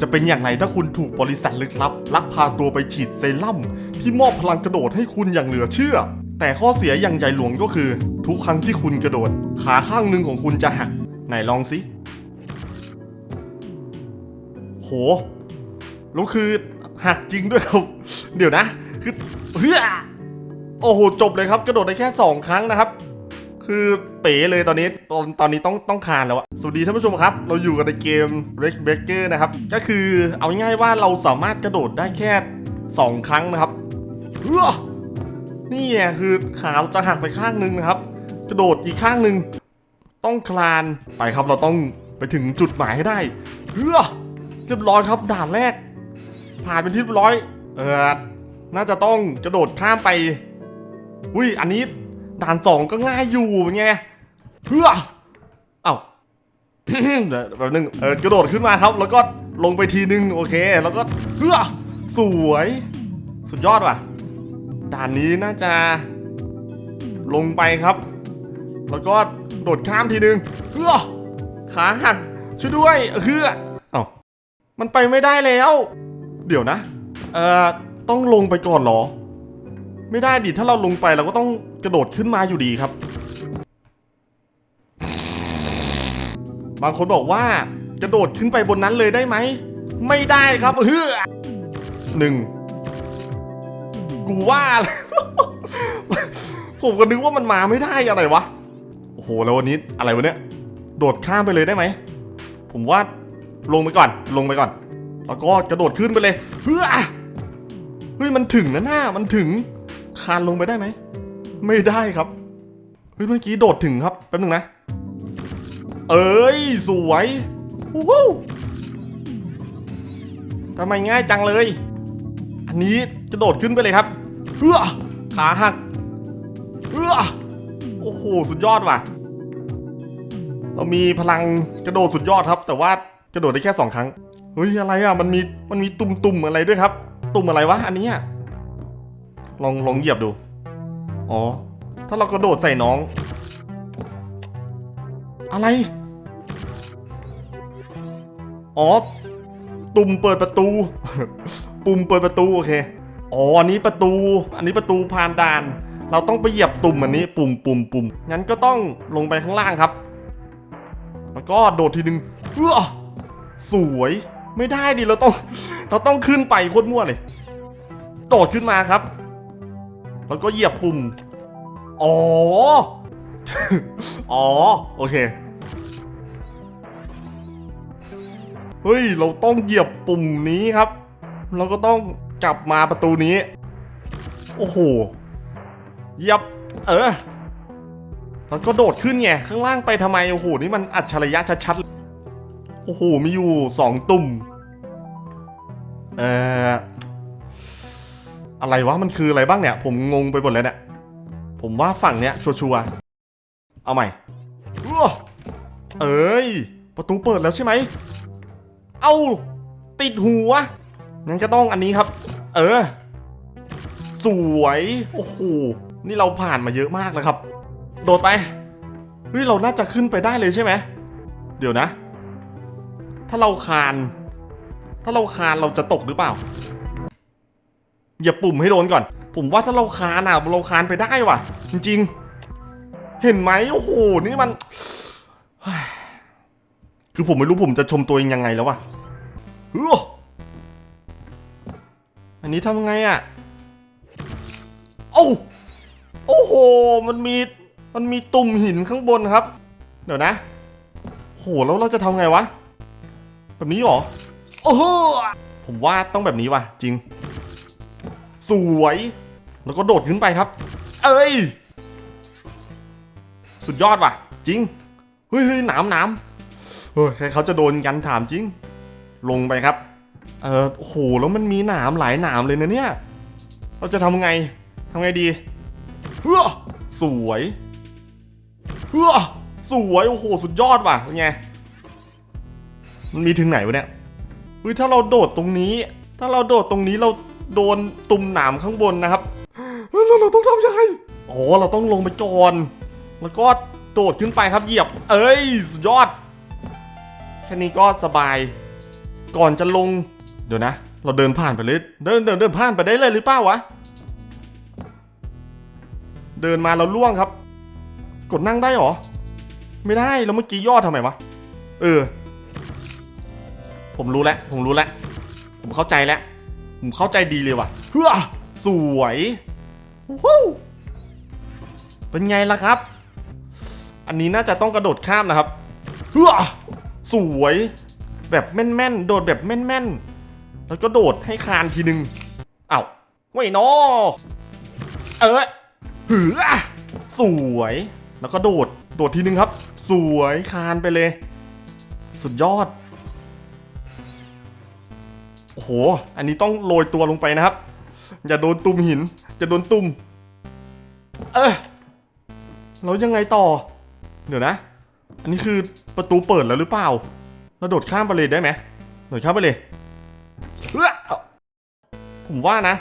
จะเป็นอย่างไรถ้าคุณถูกบริษัทลึกลับ ลักพาตัวไปฉีดเซรั่มที่มอบพลังกระโดดให้คุณอย่างเหลือเชื่อ แต่ข้อเสียอย่างใหญ่หลวงก็คือ ทุกครั้งที่คุณกระโดด ขาข้างหนึ่งของคุณจะหัก ไหนลองสิโหแล้วคือหักจริงด้วยครับ เดี๋ยวนะ คือเฮ้ยโอ้โหจบเลยครับ กระโดดได้แค่สองครั้งนะครับ คือเป๋เลยตอนนี้ตอนตอนนี้ต้องต้องคานแล้วอะสวัสดีท่านผู้ชมครับ เราอยู่กันในเกม r e d b r e a k e r นะครับ ก็คือเอาง่ายว่าเราสามารถกระโดดได้แค่ 2 ครั้งนะครับเฮ้อนี่ไงคือขาเราจะหักไปข้างนึงนะครับ กระโดดอีกข้างนึง ต้องคลานไปครับเราต้องไปถึงจุดหมายให้ได้เฮ้อเรียบร้อยครับด่านแรก ผ่านเป็นที่เรียบร้อย เออน่าจะต้องกระโดดข้ามไป อุ้ยอันนี้ ด่านสองก็ง่ายอยู่ไงเพื่อเอ้าเดี๋ยวแป๊บนึงเออกระโดดขึ้นมาครับ แล้วก็ลงไปทีนึงโอเค แล้วก็เพื่อสวย สุดยอดว่ะ ด่านนี้น่าจะลงไปครับ แล้วก็โดดข้ามทีนึงเพื่อขาหักช่วยด้วยเพื่อเอ้ามันไปไม่ได้แล้ว เดี๋ยวนะ เอ่อ ต้องลงไปก่อนเหรอ ไม่ได้ดิ ถ้าเราลงไปเราก็ต้อง กระโดดขึ้นมาอยู่ดีครับ บางคนบอกว่ากระโดดขึ้นไปบนนั้นเลยได้ไหม ไม่ได้ครับเฮ้อหนึ่งกูว่า ผมก็นึกว่ามันมาไม่ได้อะไรวะ โอ้โห แล้ววันนี้อะไรวะเนี่ย โดดข้ามไปเลยได้ไหม ผมว่าลงไปก่อน ลงไปก่อน แล้วก็กระโดดขึ้นไปเลย เฮ้อเฮ้ย มันถึงนะหน้า มันถึง คานลงไปได้ไหม ไม่ได้ครับเฮ้ยเมื่อกี้โดดถึงครับแป๊บนึงนะ เอ้ยสวยวู้วทำไมง่ายจังเลย อันนี้กระโดดขึ้นไปเลยครับเฮ้อขาหักเฮ้อโอ้โหสุดยอดว่ะ เรามีพลังกระโดดสุดยอดครับ แต่ว่ากระโดดได้แค่สองครั้งเฮ้ยอะไรอะมันมีมันมีตุ่มๆอะไรด้วยครับ ตุ่มอะไรวะอันเนี้ยลองลองเหยียบดู อ๋อ ถ้าเรากระโดดใส่น้อง อะไร อ๋อ ตุ่มเปิดประตู ปุ่มเปิดประตูโอเค อ๋อ อันนี้ประตู อันนี้ประตูผ่านด่าน เราต้องไปเหยียบตุ่มอันนี้ ปุ่มปุ่มปุ่มงั้นก็ต้องลงไปข้างล่างครับ แล้วก็โดดทีนึงเออสวย ไม่ได้ดิ เราต้อง เราต้องขึ้นไปโคตรมั่วเลย โดดขึ้นมาครับ แล้วก็เหยียบปุ่ม อ๋อ อ๋อ โอเค เฮ้ย เราต้องเหยียบปุ่มนี้ครับ เราก็ต้องกลับมาประตูนี้ โอ้โห เหยียบ เออ แล้วก็โดดขึ้นไง ข้างล่างไปทำไม โอ้โห นี่มันอัจฉริยะชัดๆ โอ้โห มีอยู่สองตุ่ม เอ่อ อะไรวะมันคืออะไรบ้างเนี่ย ผมงงไปหมดเลยเนี่ยผมว่าฝั่งเนี้ยชัวร์ๆเอาใหม่เอ้ยประตูเปิดแล้วใช่ไหมเอาติดหัวงั้นก็ต้องอันนี้ครับ เออ สวยโอ้โหนี่เราผ่านมาเยอะมากแล้วครับ โดดไปเฮ้ยเราน่าจะขึ้นไปได้เลยใช่ไหมเดี๋ยวนะ ถ้าเราคาน ถ้าเราคานเราจะตกหรือเปล่า อย่าปุ่มให้โดนก่อน ผมว่าถ้าเราคานอะเราคานไปได้ว่ะ จริง ๆ เห็นไหมโอ้โหนี่มัน คือผมไม่รู้ผมจะชมตัวเองยังไงแล้ววะอันนี้ทำไงอะโอ้าโอ้โห มันมี มันมีตุ่มหินข้างบนครับ เดี๋ยวนะ โห แล้วเราจะทำไงวะ แบบนี้หรอ โอ้โห ผมว่าต้องแบบนี้ว่ะ จริง สวย แล้วก็โดดขึ้นไปครับ เอ้ย สุดยอดว่ะ จริง เฮ้ยหนามหนามเฮ้ยเขาจะโดนกันถามจริง ลงไปครับ เออโอ้โห แล้วมันมีหนามหลายหนามเลยนะเนี่ย เราจะทำไงทำไงดีเฮ้อสวยเฮ้อสวย โอ้โห สุดยอดว่ะเป็นไง มันมีถึงไหนวะเนี่ยเฮ้ยถ้าเราโดดตรงนี้ ถ้าเราโดดตรงนี้เรา โดนตุ่มหนามข้างบนนะครับเฮ้ยแล้วเราต้องทำยังไงอ๋อเราต้องลงไปก่อนแล้วก็โดดขึ้นไปครับเหยียบ เอ้ยสุดยอด แค่นี้ก็สบาย ก่อนจะลง เดี๋ยวนะ เราเดินผ่านไปเลยเดินเดินเดินผ่านไปได้เลยหรือเปล่าวะ เดินมาเราล่วงครับ กดนั่งได้เหรอ ไม่ได้แล้วเมื่อกี้ย่อทำไมวะ เออ ผมรู้แล้ว ผมรู้แล้ว ผมเข้าใจแล้ว ผมเข้าใจดีเลยว่ะเฮ้อสวยวู้เป็นไงล่ะครับ อันนี้น่าจะต้องกระโดดข้ามนะครับเฮ้อสวย แบบแม่นๆ โดดแบบแม่นๆ แล้วก็โดดให้คานทีนึงเอ้าไม่นอเออหือสวย แล้วก็โดด โดดทีนึงครับ สวยคานไปเลย สุดยอด โอ้โห อันนี้ต้องโรยตัวลงไปนะครับ อย่าโดนตุ่มหิน จะโดนตุ่ม เออแล้วยังไงต่อ เดี๋ยวนะ อันนี้คือประตูเปิดแล้วหรือเปล่าเราโดดข้ามไปเลยได้ไหมโดดข้ามไปเลยเออผมว่านะ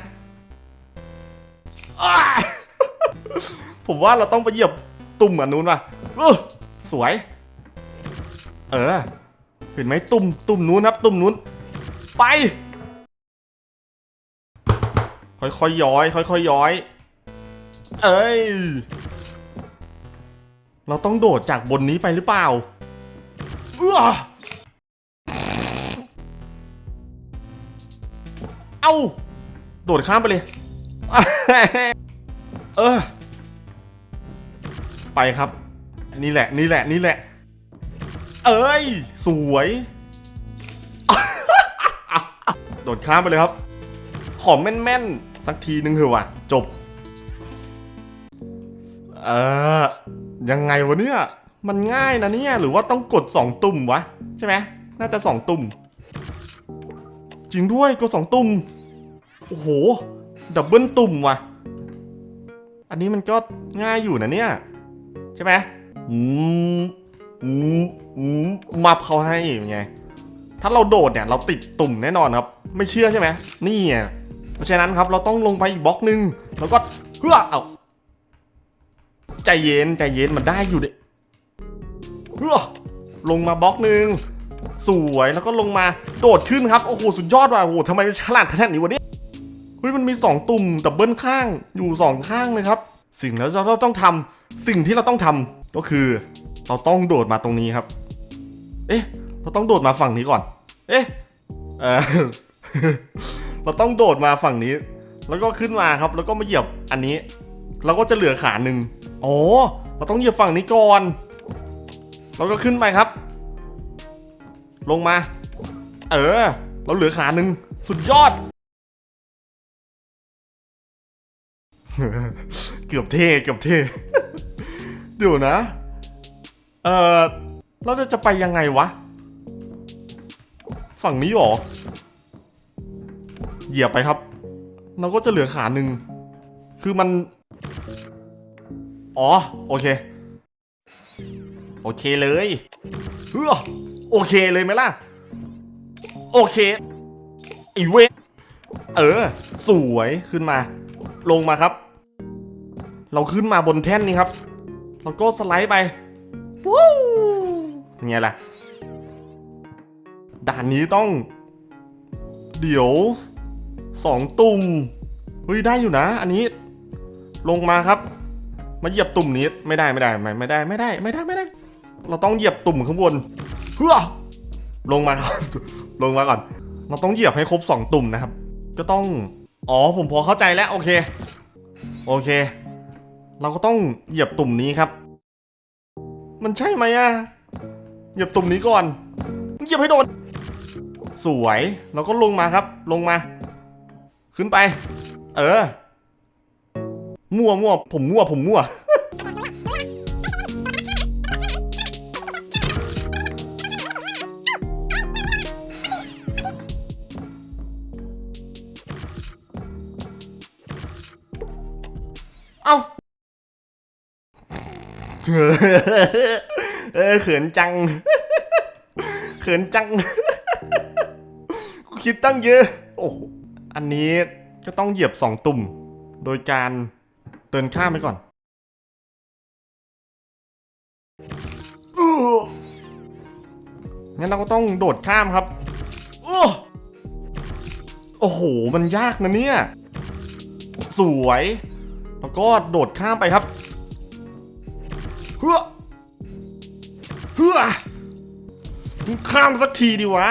ผมว่าเราต้องไปเหยียบตุ่มอันนู้นว่ะสวย เออเห็นไหมตุ่มตุ่มนู้นครับ ตุ่มนู้น ไป ค่อยๆย้อย ค่อยๆย้อย เอ้ย เราต้องโดดจากบนนี้ไปหรือเปล่าเอื้อเอาโดดข้ามไปเลย เออ ไปครับ นี่แหละ นี่แหละ นี่แหละ เอ้ย สวย โดดข้ามไปเลยครับ ขอแม่นๆ สักทีนึงเถอะว่ะจบ เออยังไงวะเนี่ย มันง่ายนะเนี่ย หรือว่าต้องกด 2 ตุ่มวะ ใช่ไหมน่าจะ 2 ตุ่ม จริงด้วยกด 2 ตุ่ม โอ้โห ดับเบิลตุ่มวะอันนี้มันก็ง่ายอยู่นะเนี่ย ใช่ไหมอืมอืมอืมมับเขาให้ยังไง ถ้าเราโดดเนี่ย เราติดตุ่มแน่นอนครับ ไม่เชื่อใช่ไหมนี่ไง เพราะฉะนั้นครับเราต้องลงไปอีกบล็อกหนึ่งแล้วก็เฮ้อเอาใจเย็นใจเย็นมันได้อยู่เด็เฮ้อลงมาบล็อกหนึ่งสวยแล้วก็ลงมาโดดขึ้นครับโอ้โหสุดยอดว่ะโอ้โหทำไมฉลาดขนาดนี้วะเนี่ยเฮ้ยมันมีสองตุ่มดับเบิลข้างอยู่สองข้างเลยครับ สิ่งแล้วเราต้องทำสิ่งที่เราต้องทำก็คือ เราต้องโดดมาตรงนี้ครับ เอ๊ะ เราต้องโดดมาฝั่งนี้ก่อน เอ๊ะเออ เราต้องโดดมาฝั่งนี้ แล้วก็ขึ้นมาครับ แล้วก็มาเหยียบอันนี้ เราก็จะเหลือขาหนึ่งอ๋อเราต้องเหยียบฝั่งนี้ก่อนแล้วก็ขึ้นไปครับ ลงมา เออ เราเหลือขาหนึ่งสุดยอด เกือบเท่เกือบเท่เดี๋ยวนะ เออเราจะจะไปยังไงวะ ฝั่งนี้หรอ เหยียบไปครับ เราก็จะเหลือขาหนึ่ง คือมัน อ๋อ โอเค โอเคเลยเฮ้อโอเคเลยไหมล่ะ โอเคอีเวนเออ สวยขึ้นมา ลงมาครับ เราขึ้นมาบนแท่นนี้ครับ เราก็สไลด์ไปวู้ไงล่ะด่านนี้ต้อง เดี๋ยว สองตุ่มเฮ้ยได้อยู่นะ อันนี้ ลงมาครับ มาเหยียบตุ่มนี้ไม่ได้ไม่ได้ไม่ไม่ได้ไม่ได้ไม่ได้ไม่ได้ เราต้องเหยียบตุ่มข้างบนเฮ้อลงมาครับลงมาก่อน เราต้องเหยียบให้ครบสองตุ่มนะครับ ก็ต้องอ๋อผมพอเข้าใจแล้วโอเค โอเค เราก็ต้องเหยียบตุ่มนี้ครับ มันใช่ไหมอะเหยียบตุ่มนี้ก่อนเหยียบให้โดนสวยแล้วก็ลงมาครับ ลงมา ขึ้นไป เออ มั่วมั่วผมมั่วผมมั่ว เอ้า เออเขินจัง เขินจังคิดตั้งเยอะ อ้โหอันนี้ก็ต้องเหยียบสองตุ่ม โดยการเดินข้ามไปก่อนอื้องั้นเราก็ต้องโดดข้ามครับอื้อโอ้โห มันยากนะเนี่ย สวย แล้วก็โดดข้ามไปครับ เฮ้อเฮ้อมึงข้ามสักทีดิวะ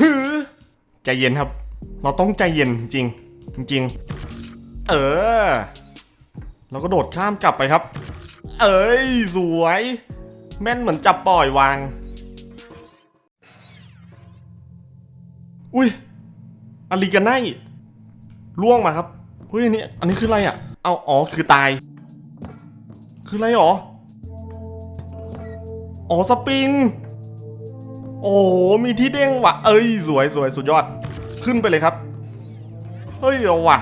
ฮือใจเย็นครับ เราต้องใจเย็นจริงจริง เออ เราก็โดดข้ามกลับไปครับ เอ้ย สวย แม่นเหมือนจับปล่อยวาง อุ้ยอาริกาไนล่วงมาครับเฮ้ยอันนี้อันนี้คืออะไรอะ เอาอ๋อคือตาย คืออะไรหรอ อ๋อสปริง โอ้มีที่เด้งว่ะ เอ้ย สวยสวยสุดยอด ขึ้นไปเลยครับ เฮ้ยเอาว่ะ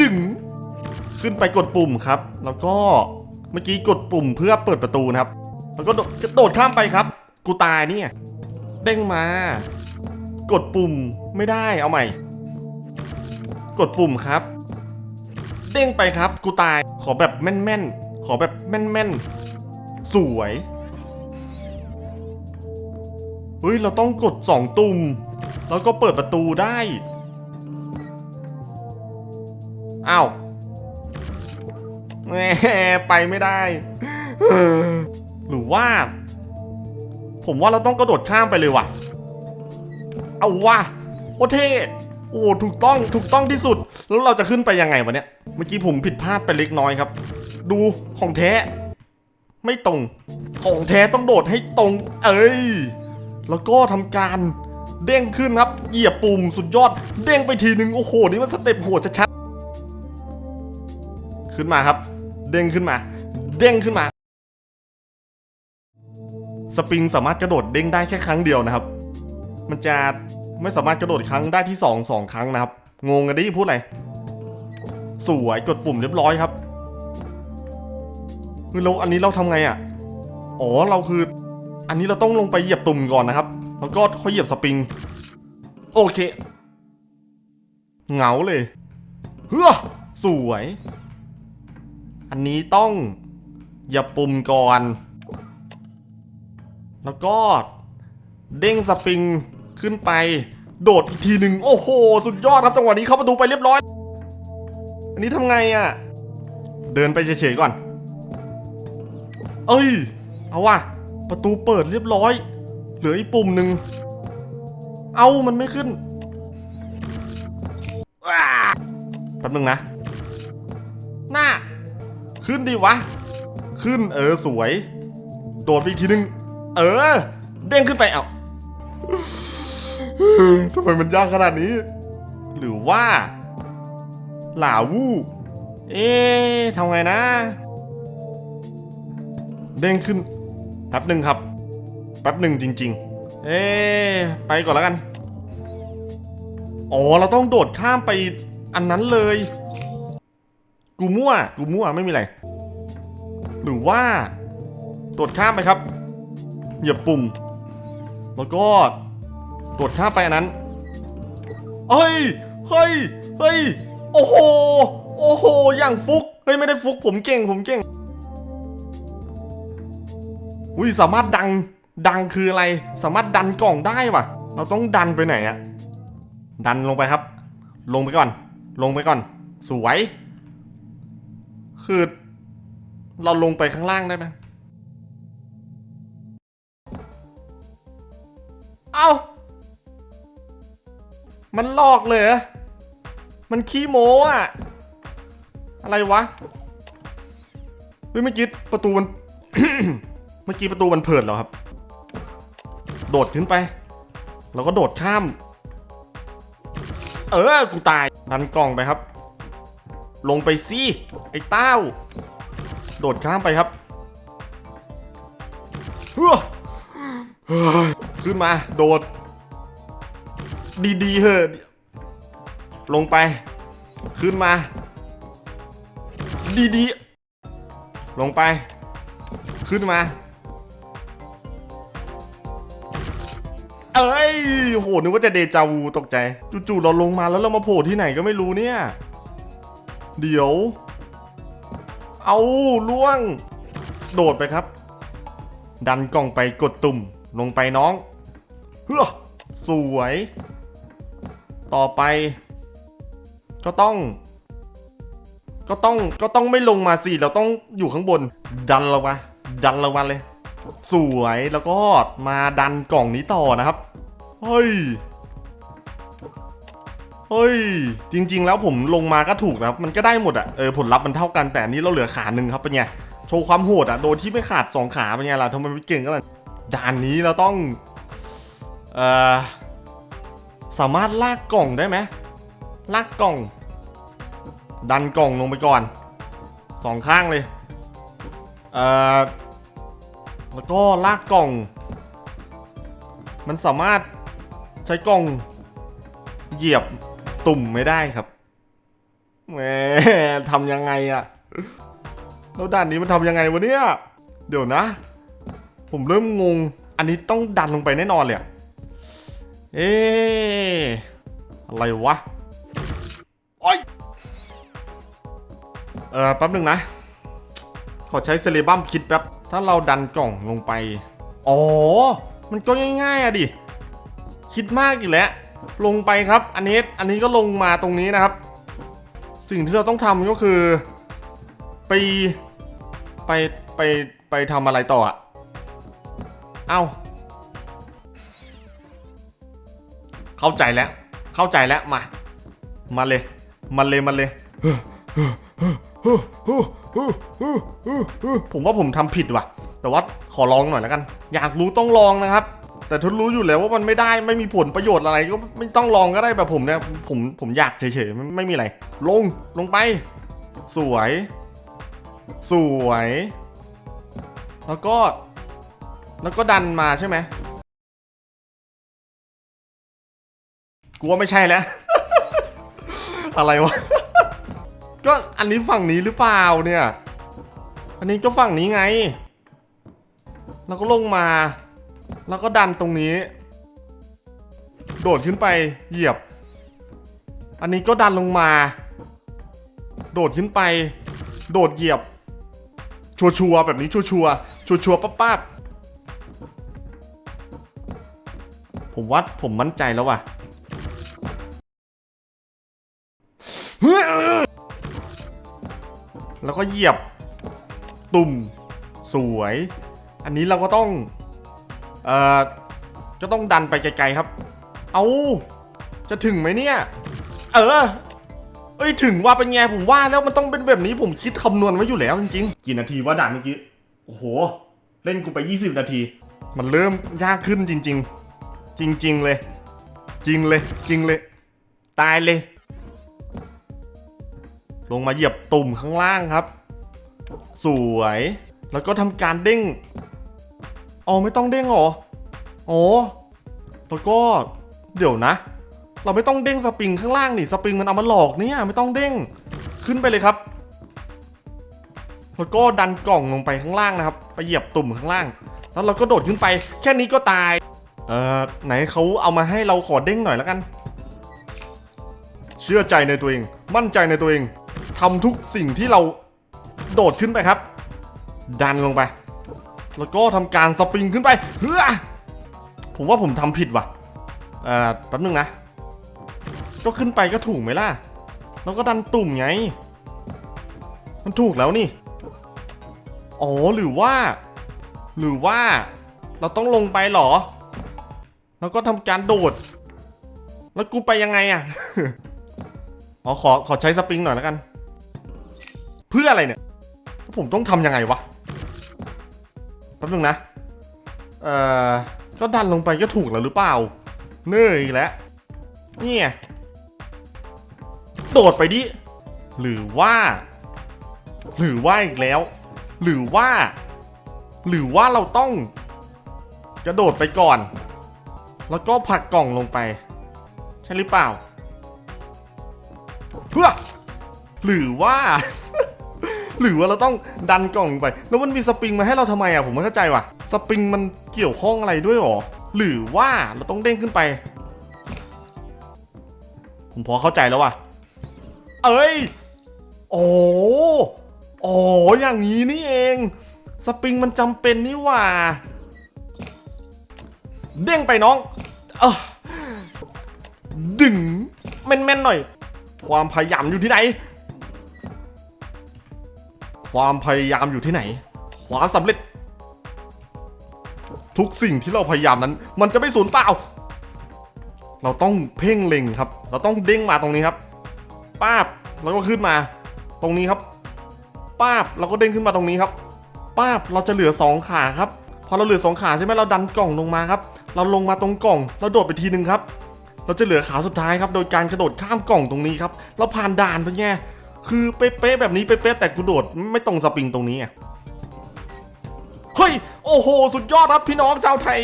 ดึง ขึ้นไปกดปุ่มครับ แล้วก็เมื่อกี้กดปุ่มเพื่อเปิดประตูนะครับ แล้วก็โดดโดดข้ามไปครับ กูตายเนี่ย เด้งมา กดปุ่มไม่ได้เอาใหม่ กดปุ่มครับ เด้งไปครับ กูตาย ขอแบบแม่นๆ ขอแบบแม่นๆ สวยเฮ้ย เราต้องกดสองตุ่ม แล้วก็เปิดประตูได้อ้าวแหมไปไม่ได้ หรือว่า ผมว่าเราต้องกระโดดข้ามไปเลยว่ะ เอาว่ะโคตรเทโอ้ถูกต้องถูกต้องที่สุด แล้วเราจะขึ้นไปยังไงวะเนี่ย เมื่อกี้ผมผิดพลาดไปเล็กน้อยครับ ดูของแท้ ไม่ตรง ของแท้ต้องโดดให้ตรง เอ้ย แล้วก็ทำการ เด้งขึ้นครับ เหยียบปุ่มสุดยอด เด้งไปทีนึงโอ้โห นี่มันสเต็ปโหดชัดๆขึ้นมาครับ เด้งขึ้นมา เด้งขึ้นมา สปริงสามารถกระโดดเด้งได้แค่ครั้งเดียวนะครับ มันจะไม่สามารถกระโดดครั้งได้ที่สองสองครั้งนะครับ งงกันดิพูดอะไรสวยกดปุ่มเรียบร้อยครับคือเราอันนี้เราทำไงอะ อ๋อเราคือ อันนี้เราต้องลงไปเหยียบตุ่มก่อนนะครับ แล้วก็ค่อยเหยียบสปริง โอเค เหงาเลย เฮ้อสวย อันนี้ต้องเหยียบปุ่มก่อน แล้วก็ เด้งสปริงขึ้นไป โดดอีกทีหนึ่งโอ้โห สุดยอดครับจังหวะนี้เข้าประตูไปเรียบร้อย อันนี้ทำไงอะ่ะ เดินไปเฉยๆก่อน เอ้ย เอาว่ะ ประตูเปิดเรียบร้อย เหลืออีกปุ่มหนึ่ง เอามันไม่ขึ้นแป๊บนึงนะ หน้า ขึ้นดิวะ ขึ้นเออสวย โดดไปอีกทีนึง เออ เด้งขึ้นไปเอาทำไมมันยากขนาดนี้ หรือว่า หลาวู เอ๊ะทำไงนะ เด้งขึ้นแป๊บหนึ่งครับ ป๊บหนึ่งจริง ๆ เอ๊ะไปก่อนแล้วกัน อ๋อ เราต้องโดดข้ามไปอันนั้นเลย กูมั่ว กูมั่วไม่มีอะไร หรือว่า โดดข้ามไปครับ เหยียบปุ่ม แล้วก็ โดดข้ามไปอันนั้น เฮ้ย เฮ้ย เฮ้ย โอ้โห โอ้โห อย่างฟุก เฮ้ย ไม่ได้ฟุก ผมเก่ง ผมเก่งอุ้ยสามารถดัง ดังคืออะไรสามารถดันกล่องได้ว่ะเราต้องดันไปไหนอะดันลงไปครับ ลงไปก่อน ลงไปก่อน สวย คือ เราลงไปข้างล่างได้ไหมเอ้า มันลอกเลยมันขี้โม้อะอะไรวะเฮ้ยเมื่อกี้ประตูมัน เมื่อกี้ประตูมันเปิดแล้วครับ โดดขึ้นไป แล้วก็โดดข้าม เออ กูตาย ดันกล่องไปครับ ลงไปสิไอ้เต้า โดดข้ามไปครับเฮ้อขึ้นมา โดด ดีๆเถอะลงไป ขึ้นมา ดีๆลงไป ขึ้นมา เอ้ยโหนึกว่าจะเดจาวูตกใจ จู่ๆเราลงมาแล้วเรามาโผล่ที่ไหนก็ไม่รู้เนี่ย เดี๋ยว เอาล่วง โดดไปครับ ดันกล่องไปกดตุ่มลงไปน้อง เฮ้อสวย ต่อไป ก็ต้อง ก็ต้องก็ต้องไม่ลงมาสิเราต้องอยู่ข้างบน ดันเรามาดันเรามาเลย สวยแล้วก็มาดันกล่องนี้ต่อนะครับเฮ้ยเฮ้ย จริง ๆ แล้วผมลงมาก็ถูกนะครับ มันก็ได้หมดอะเออผลลัพธ์มันเท่ากันแต่นี้เราเหลือขาหนึ่งครับเป็นไงโชว์ความโหดอะโดยที่ไม่ขาดสองขาเป็นไงล่ะทำไมไม่เก่งก็ล่ะด่านนี้เราต้องเอ่อสามารถลากกล่องได้ไหมลากกล่อง ดันกล่องลงไปก่อนสองข้างเลยเอ่อ แล้วก็ลากกล่อง มันสามารถใช้กล่องเหยียบตุ่มไม่ได้ครับแหมทำยังไงอะแล้วด่านนี้มันทำยังไงวะเนี่ย เดี๋ยวนะ ผมเริ่มงง อันนี้ต้องดันลงไปแน่นอนเลยเอ๊ะอะไรวะโอ้ยเออแป๊บหนึ่งนะ ขอใช้เซเลบัมคิดแป๊บ ถ้าเราดันกล่องลงไป อ๋อ มันก็ง่ายๆอะดิ คิดมากอีกแล้ว ลงไปครับ อันนี้ อันนี้ก็ลงมาตรงนี้นะครับ สิ่งที่เราต้องทำก็คือ ไป ไป ไป ไปทำอะไรต่ออะเอ้า เข้าใจแล้ว เข้าใจแล้ว มา มาเลย มาเลย มาเลย ผมว่าผมทำผิดว่ะ แต่ว่าขอลองหน่อยแล้วกัน อยากรู้ต้องลองนะครับ แต่ทุนรู้อยู่แล้วว่ามันไม่ได้ไม่มีผลประโยชน์อะไรก็ไม่ต้องลองก็ได้แบบผมเนี่ยผมผมอยากเฉยๆไม่ไม่มีอะไร ลงลงไป สวย สวย แล้วก็ แล้วก็ดันมาใช่ไหมกูว่าไม่ใช่แล้ว อะไรวะ ก็อันนี้ฝั่งนี้หรือเปล่าเนี่ย อันนี้ก็ฝั่งนี้ไง แล้วก็ลงมา แล้วก็ดันตรงนี้ โดดขึ้นไปเหยียบ อันนี้ก็ดันลงมา โดดขึ้นไป โดดเหยียบ ชัวชัวร์แบบนี้ชัวชัวร์ชัวชัวร์ปั๊บปั๊บผมว่าผมมั่นใจแล้วว่ะ ก็เหยียบตุ่มสวย อันนี้เราก็ต้อง เอ่อ ก็ต้องดันไปไกลๆครับ เอาจะถึงไหมเนี่ย เออ เอ้ยถึงว่าเป็นไงผมว่าแล้วมันต้องเป็นแบบนี้ผมคิดคำนวณไว้อยู่แล้วจริงๆกี่นาทีว่าด่านเมื่อกี้ โอ้โห เล่นกูไป 20 นาที มันเริ่มยากขึ้นจริง ๆ จริง ๆ เลย จริงเลย จริงเลย ตายเลย ลงมาเหยียบตุ่มข้างล่างครับ สวย แล้วก็ทำการเด้งอ๋อไม่ต้องเด้งหรออ๋อแล้วก็เดี๋ยวนะ เราไม่ต้องเด้งสปริงข้างล่างนี่สปริงมันเอามาหลอกเนี่ยไม่ต้องเด้งขึ้นไปเลยครับแล้วก็ดันกล่องลงไปข้างล่างนะครับไปเหยียบตุ่มข้างล่าง แล้วเราก็โดดขึ้นไป แค่นี้ก็ตาย เอ่อไหนเขาเอามาให้เราขอเด้งหน่อยแล้วกัน เชื่อใจในตัวเอง มั่นใจในตัวเอง ทำทุกสิ่งที่เราโดดขึ้นไปครับ ดันลงไป แล้วก็ทำการสปริงขึ้นไปเฮ้อผมว่าผมทำผิดว่ะเอ่อแป๊บนึงนะ ก็ขึ้นไปก็ถูกไหมล่ะ แล้วก็ดันตุ่มไง มันถูกแล้วนี่ อ๋อหรือว่า หรือว่า เราต้องลงไปหรอ แล้วก็ทำการโดด แล้วกูไปยังไงอะ อ๋อขอขอใช้สปริงหน่อยแล้วกัน เพื่ออะไรเนี่ย ผมต้องทำยังไงวะแป๊บนึงนะ เอ่อ ก็ดันลงไปก็ถูกแล้วหรือเปล่า เนื่อยแล้วนี่ไงโดดไปดิ หรือว่า หรือว่าอีกแล้ว หรือว่า หรือว่าเราต้องกระโดดไปก่อน แล้วก็ผลักกล่องลงไป ใช่หรือเปล่า หรือว่า หรือว่าเราต้องดันกล่องลงไป แล้วมันมีสปริงมาให้เราทำไมอะผมไม่เข้าใจว่ะ สปริงมันเกี่ยวข้องอะไรด้วยหรอ หรือว่าเราต้องเด้งขึ้นไป ผมพอเข้าใจแล้วว่ะ เอ้ย โอ้โอ้อย่างนี้นี่เอง สปริงมันจำเป็นนี่ว่า เด้งไปน้องเออดึงแมนๆหน่อย ความพยายามอยู่ที่ไหน ความพยายามอยู่ที่ไหน ความสำเร็จ ทุกสิ่งที่เราพยายามนั้น มันจะไม่สูญเปล่า เราต้องเพ่งเล็งครับ เราต้องเด้งมาตรงนี้ครับป้าบแล้วก็ขึ้นมา ตรงนี้ครับป้าบเราก็เด้งขึ้นมาตรงนี้ครับป้าบเราจะเหลือสองขาครับ พอเราเหลือสองขาใช่ไหมเราดันกล่องลงมาครับ เราลงมาตรงกล่องเราโดดไปทีหนึ่งครับ เราจะเหลือขาสุดท้ายครับ โดยการกระโดดข้ามกล่องตรงนี้ครับ เราผ่านด่านไปแง่ คือเป๊ะๆแบบนี้เป๊ะๆแต่กูโดดไม่ตรงสปริงตรงนี้อะเฮ้ย โอ้โห สุดยอดครับพี่น้องชาวไทย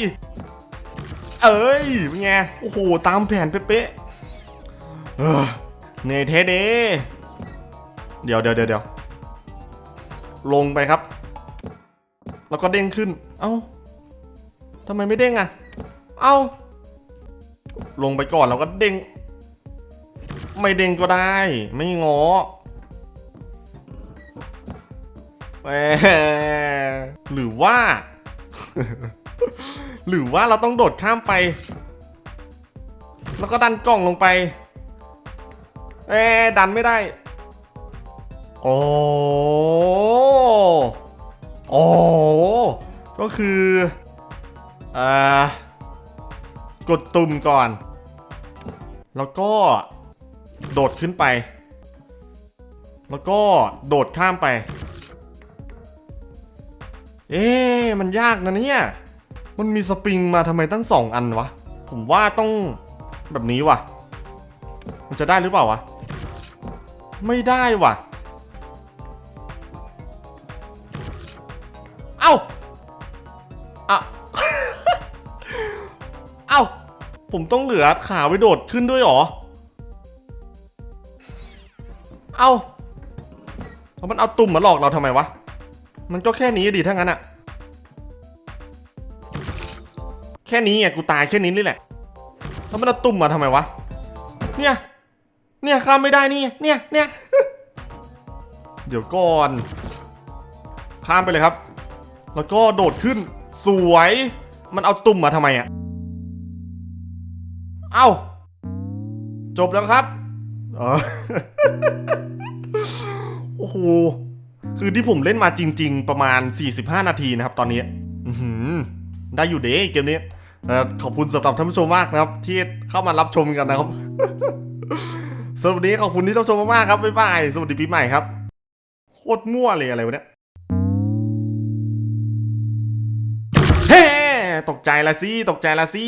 เอ้ยเป็นไง โอ้โห ตามแผนเป๊ะๆเนเทเดเดี๋ยวเดี๋ยวเดี๋ยวเดี๋ยวลงไปครับ แล้วก็เด้งขึ้น เอ้าทำไมไม่เด้งอะเอ้า ลงไปก่อนแล้วก็เด้ง ไม่เด้งก็ได้ ไม่งอ แหมหรือว่า หรือว่าเราต้องโดดข้ามไป แล้วก็ดันกล่องลงไปเอ๊ดันไม่ได้ โอ้โอ้ก็คืออ่ากดตุ่มก่อน แล้วก็โดดขึ้นไป แล้วก็โดดข้ามไป เอ๊มันยากนะเนี่ย มันมีสปริงมาทำไมตั้งสองอันวะ ผมว่าต้องแบบนี้วะมันจะได้หรือเปล่าวะ ไม่ได้วะเอ้าอะเอ้า ผมต้องเหลือขาไว้โดดขึ้นด้วยหรอ เอ้าแล้วมันเอาตุ่มมาหลอกเราทำไมวะ มันก็แค่นี้ดีถ้างั้นอะแค่นี้ไงกูตายแค่นี้นี่แหละแล้วมันเอาตุ่มมาทำไมวะ เนี่ย เนี่ยข้ามไม่ได้นี่ เนี่ย เนี่ย เดี๋ยวก่อน ข้ามไปเลยครับ แล้วก็โดดขึ้น สวย มันเอาตุ่มมาทำไมอะเอ้า จบแล้วครับ เออ โอ้โห คือที่ผมเล่นมาจริง ๆ ประมาณ 45 นาทีนะครับ ตอนนี้ได้อยู่เด้เกมนี้ขอบคุณสำหรับท่านผู้ชมมากนะครับ ที่เข้ามารับชมกันนะครับสำหรับวันนี้ขอบคุณที่รับชมมากๆครับบ๊ายบายสวัสดีปีใหม่ครับโคตรมั่วเลยอะไรวะเนี่ยเฮ้ตกใจละสิตกใจละสิ